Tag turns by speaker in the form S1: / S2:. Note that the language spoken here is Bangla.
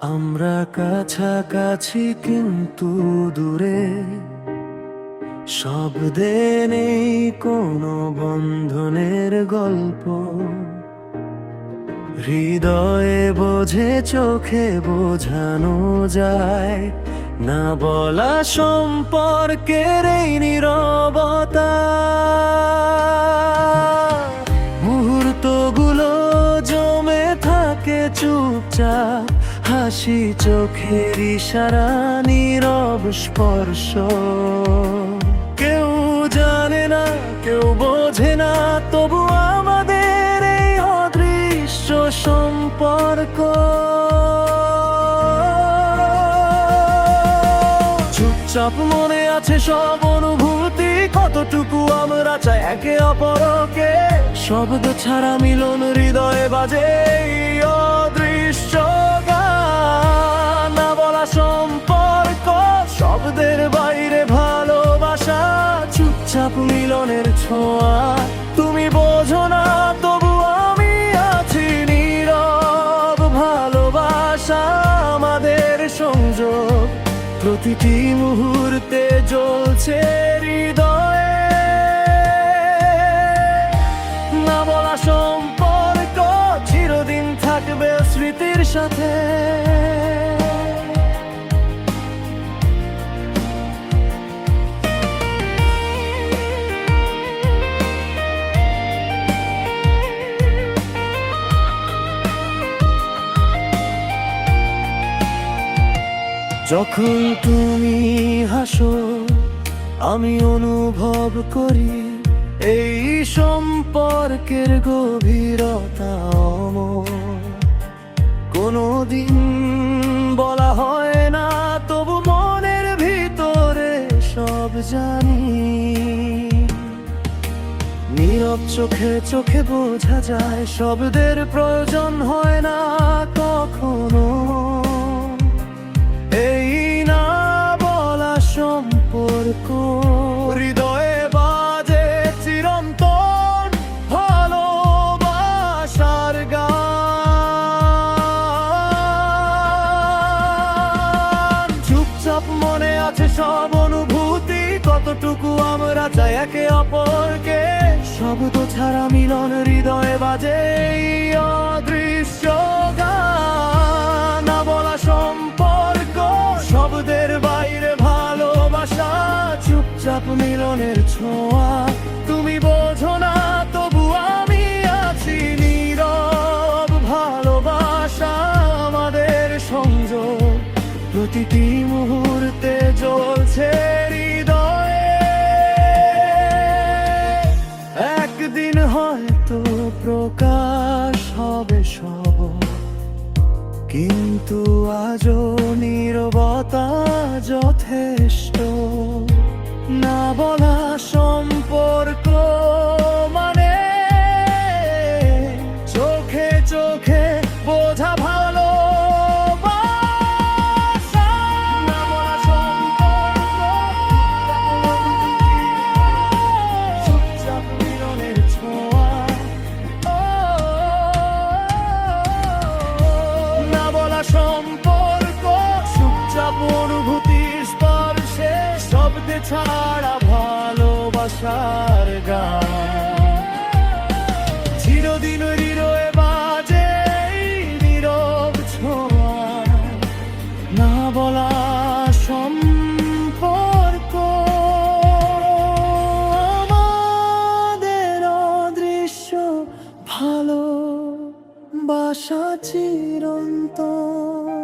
S1: আমরা কাছাকাছি কিন্তু দূরে। শব্দে নেই কোনো বন্ধনের গল্প। হৃদয়ে বোঝে, চোখে বোঝানো যায়। না বলা সম্পর্কের এই নীরবতা। চুপচাপ হাসি চোখের ইশারা, নীরব স্পর্শ। কেউ জানে না, কেউ বোঝে না, তবু আমাদের এই অদৃশ্য সম্পর্ক। চুপচাপ মনে আছে সব কতটুকু আমরা চাই, একে অপরকে, শব্দ ছাড়া মিলন হৃদয়ে বাজে অদৃশ্য না বলা সম্পর্ক, শব্দের বাইরে ভালোবাসা, চুপচাপ মিলনের ছোঁয়া। তুমি বোঝো না, তবু আমি আছি নীরব, ভালোবাসা আমাদের সংযোগ। প্রতিটি মুহূর্তে জ্বলছে হৃদয়ে। সম্পর্ক চিরদিন থাকবে স্মৃতির সাথে। যখন তুমি হাসো আমি অনুভব করি এই সম্পর্কের গভীরতা অমর। কোনোদিন বলা হয় না, তবু মনের ভিতরে সব জানি। নীরব চোখে চোখে বোঝা যায়, শব্দের প্রয়োজন হয় না কখনো। আছে সব অনুভূতি, কতটুকু আমরা চাই একে অপরকে? শব্দ ছাড়া মিলন হৃদয়ে বাজে অদৃশ্য গান। বলা সম্পর্ক, শব্দের বাইরে ভালোবাসা, চুপচাপ মিলনের ছোঁয়া। তুমি বোঝো না, তবু আমি আছি নীরব ভালোবাসা, আমাদের সংযোগ প্রতিটি কিন্তু আজও নীরবতা যথেষ্ট। না বলা ছাড়া ভালোবাসার গান। চিরদিন হৃদয়ে বাজে নীরব না বলা সম্পর্ক। আমাদের অদৃশ্য ভালো বাসা চিরন্তন।